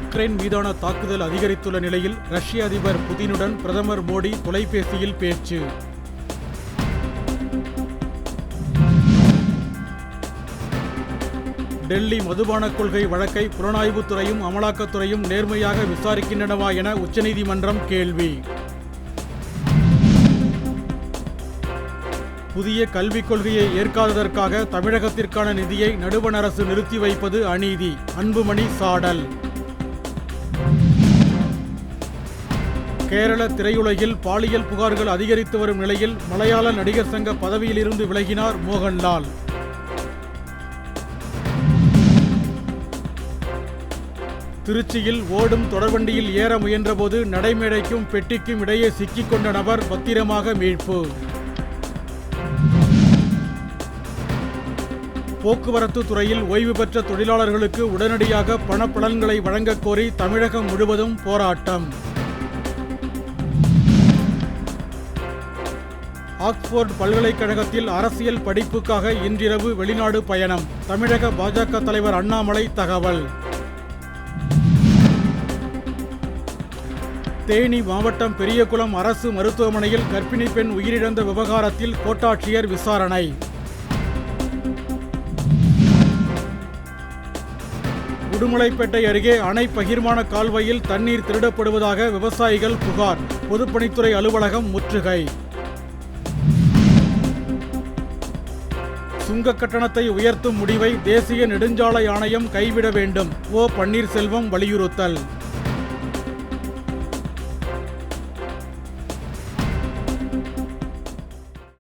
Ukraine மீதான தாக்குதல் அதிகரித்துள்ள நிலையில் ரஷ்ய அதிபர் புதினுடன் பிரதமர் மோடி தொலைபேசியில் பேச்சு. டெல்லி மதுபான கொள்கை வழக்கை புலனாய்வுத்துறையும் அமலாக்கத்துறையும் நேர்மையாக விசாரிக்கின்றனவா என உச்சநீதிமன்றம் கேள்வி. புதிய கல்விக் கொள்கையை ஏற்காததற்காக தமிழகத்திற்கான நிதியை நடுவண் அரசு நிறுத்தி வைப்பது அநீதி. அன்புமணி சாடல். கேரள திரையுலகில் பாலியல் புகார்கள் அதிகரித்து வரும் நிலையில் மலையாள நடிகர் சங்க பதவியிலிருந்து விலகினார் மோகன்லால். திருச்சியில் ஓடும் தொடர்வண்டியில் ஏற முயன்றபோது நடைமேடைக்கும் பெட்டிக்கும் இடையே சிக்கிக்கொண்ட நபர் பத்திரமாக மீட்பு. போக்குவரத்து துறையில் ஓய்வு பெற்ற தொழிலாளர்களுக்கு உடனடியாக பணப்பலன்களை வழங்கக் கோரி தமிழகம் முழுவதும் போராட்டம். ஆக்ஸ்போர்ட் பல்கலைக்கழகத்தில் அரசியல் படிப்புக்காக இன்றிரவு வெளிநாடு பயணம். தமிழக பாஜக தலைவர் அண்ணாமலை தகவல். தேனி மாவட்டம் பெரியகுளம் அரசு மருத்துவமனையில் கர்ப்பிணி பெண் உயிரிழந்த விவகாரத்தில் கோட்டாட்சியர் விசாரணை. உடுமலைப்பேட்டை அருகே அணை பகிர்மான கால்வாயில் தண்ணீர் திருடப்படுவதாக விவசாயிகள் புகார். பொதுப்பணித்துறை அலுவலகம் முற்றுகை. சுங்க கட்டணத்தை உயர்த்தும் முடிவை தேசிய நெடுஞ்சாலை ஆணையம் கைவிட வேண்டும். ஓ பன்னீர்செல்வம் வலியுறுத்தல்.